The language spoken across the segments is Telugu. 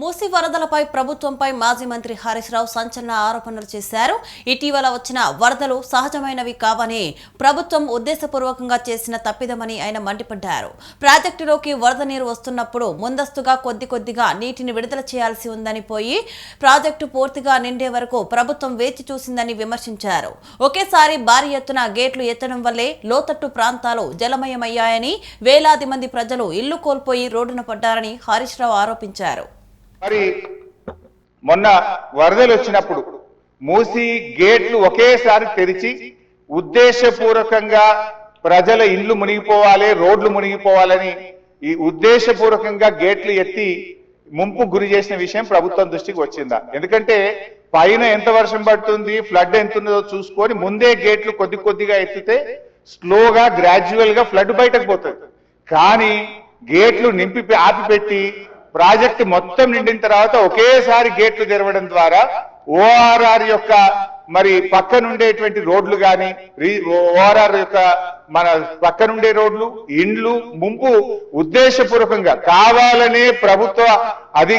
మూసి వరదలపై ప్రభుత్వంపై మాజీ మంత్రి హరీష్ రావు సంచలన ఆరోపణలు చేశారు. ఇటీవల వచ్చిన వరదలు సహజమైనవి కావని ప్రభుత్వం ఉద్దేశపూర్వకంగా చేసిన తప్పిదమని ఆయన మండిపడ్డారు. ప్రాజెక్టులోకి వరద నీరు వస్తున్నప్పుడు ముందస్తుగా కొద్ది కొద్దిగా నీటిని విడుదల చేయాల్సి ఉందని పోయి ప్రాజెక్టు పూర్తిగా నిండే వరకు ప్రభుత్వం వేచి చూసిందని విమర్శించారు. ఒకేసారి భారీ ఎత్తున గేట్లు ఎత్తడం వల్లే లోతట్టు ప్రాంతాలు జలమయమయ్యాయని వేలాది మంది ప్రజలు ఇల్లు కోల్పోయి రోడ్డున పడ్డారని హరీష్ రావు ఆరోపించారు. మరి మొన్న వరదలు వచ్చినప్పుడు మూసి గేట్లు ఒకేసారి తెరిచి ఉద్దేశపూర్వకంగా ప్రజల ఇండ్లు మునిగిపోవాలి రోడ్లు మునిగిపోవాలని ఈ ఉద్దేశపూర్వకంగా గేట్లు ఎత్తి ముంపు గురి చేసిన విషయం ప్రభుత్వం దృష్టికి వచ్చిందా? ఎందుకంటే పైన ఎంత వర్షం పడుతుంది ఫ్లడ్ ఎంత ఉందో చూసుకొని ముందే గేట్లు కొద్ది కొద్దిగా ఎత్తితే స్లోగా గ్రాడ్యువల్గా ఫ్లడ్ బయటకు పోతుంది. కానీ గేట్లు నింపి ఆపిపెట్టి ప్రాజెక్ట్ మొత్తం నిండిన తర్వాత ఒకేసారి గేట్లు తెరవడం ద్వారా ఓఆర్ఆర్ యొక్క మరి పక్కనుండేటువంటి రోడ్లు కానీ ఓఆర్ఆర్ యొక్క మన పక్కనుండే రోడ్లు ఇండ్లు ముంపు ఉద్దేశపూర్వకంగా కావాలనే ప్రభుత్వ అది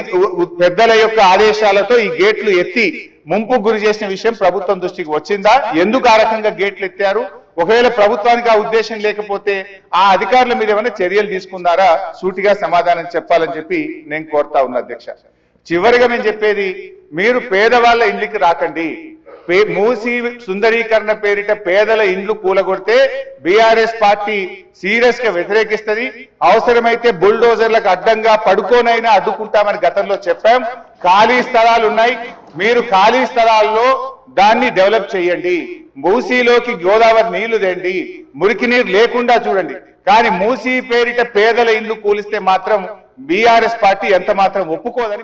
పెద్దల యొక్క ఆదేశాలతో ఈ గేట్లు ఎత్తి ముంపు గురి చేసిన విషయం ప్రభుత్వం దృష్టికి వచ్చిందా? ఎందుకు ఆ రకంగా గేట్లు ఎత్తారు? ఒకవేళ ప్రభుత్వానికి ఆ ఉద్దేశం లేకపోతే ఆ అధికారుల మీద ఏమైనా చర్యలు తీసుకున్నారా? సూటిగా సమాధానం చెప్పాలని చెప్పి నేను కోరుతా ఉన్నా అధ్యక్ష. చివరిగా నేను చెప్పేది మీరు పేదవాళ్ళ ఇంటికి రాకండి. పే- మూసి సుందరీకరణ పేరిట పేదల ఇండ్లు కూలగొడితే బీఆర్ఎస్ పార్టీ సీరియస్గా వ్యతిరేకిస్తుంది. అవసరమైతే బుల్డోజర్లకు అడ్డంగా పడుకోనైనా అడ్డుకుంటామని గతంలో చెప్పాం. ఖాళీ స్థలాలు ఉన్నాయి మీరు ఖాళీ స్థలాల్లో దాన్ని డెవలప్ చేయండి. మూసీలోకి గోదావరి నీళ్ళు తెండి. మురికి నీరు లేకుండా చూడండి. కానీ మూసీ పేరిట పేదల ఇండ్లు కూలిస్తే మాత్రం బీఆర్ఎస్ పార్టీ ఎంత మాత్రం ఒప్పుకోదని